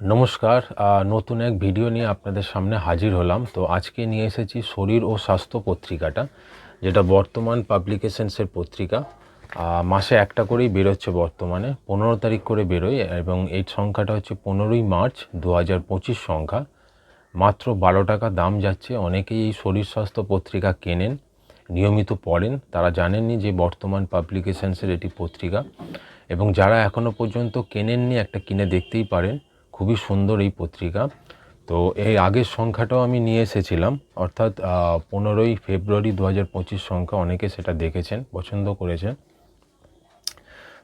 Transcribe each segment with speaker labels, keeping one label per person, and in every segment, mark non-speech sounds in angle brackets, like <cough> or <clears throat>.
Speaker 1: নমস্কার নতুন এক ভিডিও নিয়ে আপনাদের সামনে হাজির হলাম। তো আজকে নিয়ে এসেছি শরীর ও স্বাস্থ্য পত্রিকাটা, যেটা বর্তমান পাবলিকেশনসের পত্রিকা। মাসে একটা করেই বেরোচ্ছে বর্তমানে, পনেরো তারিখ করে বেরোয় এবং এই সংখ্যাটা হচ্ছে পনেরোই মার্চ দু হাজার পঁচিশ সংখ্যা। মাত্র বারো টাকা দাম যাচ্ছে, অনেকেই এই শরীর স্বাস্থ্য পত্রিকা কেনেন, নিয়মিত পড়েন। তারা জানেননি যে বর্তমান পাবলিকেশনসের এটি পত্রিকা। এবং যারা এখনও পর্যন্ত কেনেননি, একটা কিনে দেখতেই পারেন। খুবই সুন্দর এই পত্রিকা। তো এই আগের সংখ্যাটাও আমি নিয়ে এসেছিলাম। অর্থাৎ পনেরোই ফেব্রুয়ারি দু হাজার পঁচিশ সংখ্যা অনেকে সেটা দেখেছেন, পছন্দ করেছেন।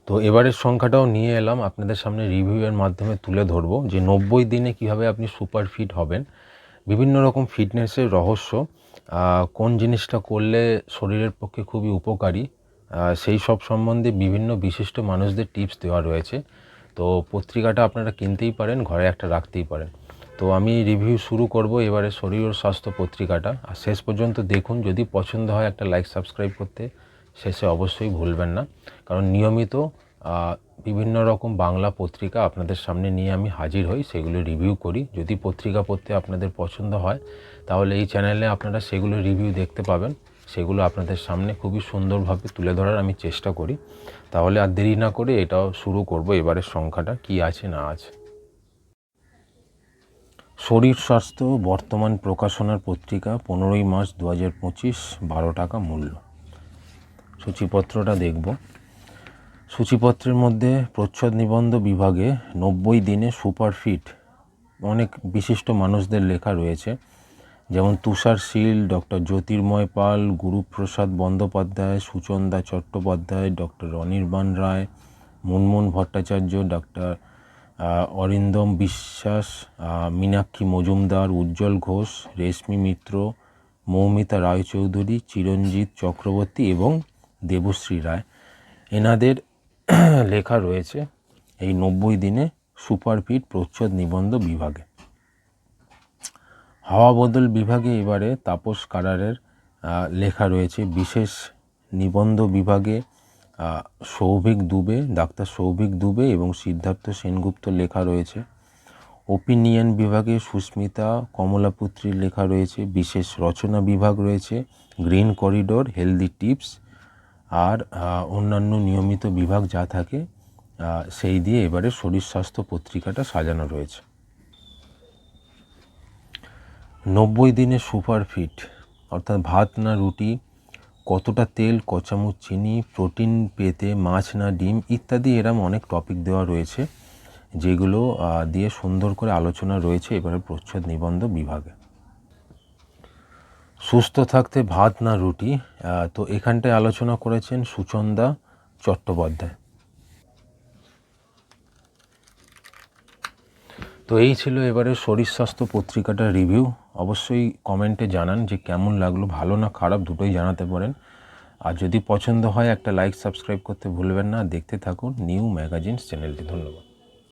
Speaker 1: তো এবারের সংখ্যাটাও নিয়ে এলাম, আপনাদের সামনে রিভিউয়ের মাধ্যমে তুলে ধরবো যে নব্বই দিনে কীভাবে আপনি সুপার ফিট হবেন। বিভিন্ন রকম ফিটনেসের রহস্য কোন জিনিসটা করলে শরীরের পক্ষে খুবই উপকারী সেই সব সম্বন্ধে বিভিন্ন বিশিষ্ট মানুষদের টিপস দেওয়া রয়েছে। তো পত্রিকাটা আপনারা কিনতেই পারেন, ঘরে একটা রাখতেই পারেন। তো আমি রিভিউ শুরু করব এবারে শরীর ও স্বাস্থ্য পত্রিকাটা। আর শেষ পর্যন্ত দেখুন, যদি পছন্দ হয় একটা লাইক সাবস্ক্রাইব করতে, শেষে অবশ্যই ভুলবেন না। কারণ নিয়মিত বিভিন্ন রকম বাংলা পত্রিকা আপনাদের সামনে নিয়ে আমি হাজির হই, সেগুলো রিভিউ করি। যদি পত্রিকা পড়তে আপনাদের পছন্দ হয়, তাহলে এই চ্যানেলে আপনারা সেগুলো রিভিউ দেখতে পাবেন। সেগুলো আপনাদের সামনে খুবই সুন্দরভাবে তুলে ধরার আমি চেষ্টা করি। তাহলে আর দেরি না করে এটাও শুরু করব, এবারের সংখ্যাটা কি আছে না আছে। শরীর স্বাস্থ্য বর্তমান প্রকাশনার পত্রিকা পনেরোই মার্চ দু হাজার পঁচিশ, বারো টাকা মূল্য। সূচিপত্রটা দেখব। সূচিপত্রের মধ্যে প্রচ্ছদ নিবন্ধ বিভাগে নব্বই দিনে সুপারফিট, অনেক বিশিষ্ট মানুষদের লেখা রয়েছে। যেমন Tushar Sil, doctor Jyotirmoy Pal, Guruprasad Bandyopadhyay, Suchanda Chattopadhyay, doctor Anirban Roy, Munmun Bhattacharya, doctor Arindam Biswas Meenakshi Majumdar, উজ্জ্বল ঘোষ, রেশমি মিত্র, মৌমিতা রায়চৌধুরী, চিরঞ্জিত চক্রবর্তী এবং দেবশ্রী রায়। এনাদের <clears throat> লেখা রয়েছে এই নব্বই দিনে সুপারফিট প্রচ্ছদ নিবন্ধ বিভাগে। হাওয়া বদল বিভাগে এবারে তাপস কারারের লেখা রয়েছে, বিশেষ নিবন্ধ বিভাগে সৌভিক দুবে, ডাক্তার সৌভিক দুবে এবং সিদ্ধার্থ সেনগুপ্ত লেখা রয়েছে। ওপিনিয়ন বিভাগে সুস্মিতা কমলাপুত্রীর লেখা রয়েছে, বিশেষ রচনা বিভাগ রয়েছে, গ্রিন করিডোর, হেলদি টিপস, আর অন্যান্য নিয়মিত বিভাগ যা থাকে সেই দিয়ে এবারে শরীর স্বাস্থ্য পত্রিকাটা সাজানো রয়েছে। নব্বই দিনে সুপার ফিট, অর্থাৎ ভাত না রুটি, কতটা তেল, কচামুচ, চিনি, প্রোটিন পেতে, মাছ না ডিম, ইত্যাদি এরম অনেক টপিক দেওয়া রয়েছে, যেগুলো দিয়ে সুন্দর করে আলোচনা রয়েছে এবারে প্রচ্ছদ নিবন্ধ বিভাগে। সুস্থ থাকতে ভাত না রুটি তো এখানটায় আলোচনা করেছেন সুচন্দা চট্টোপাধ্যায়। তো এই ছিল এবারে শরীর স্বাস্থ্য পত্রিকাটার রিভিউ। অবশ্যই কমেন্টে জানান যে কেমন লাগল, ভালো না খারাপ, দুটোই জানাতে পারেন। আর যদি পছন্দ হয় একটা লাইক, সাবস্ক্রাইব করতে ভুলবেন না। দেখতে থাকুন নিউ ম্যাগাজিনস চ্যানেলটি। ধন্যবাদ।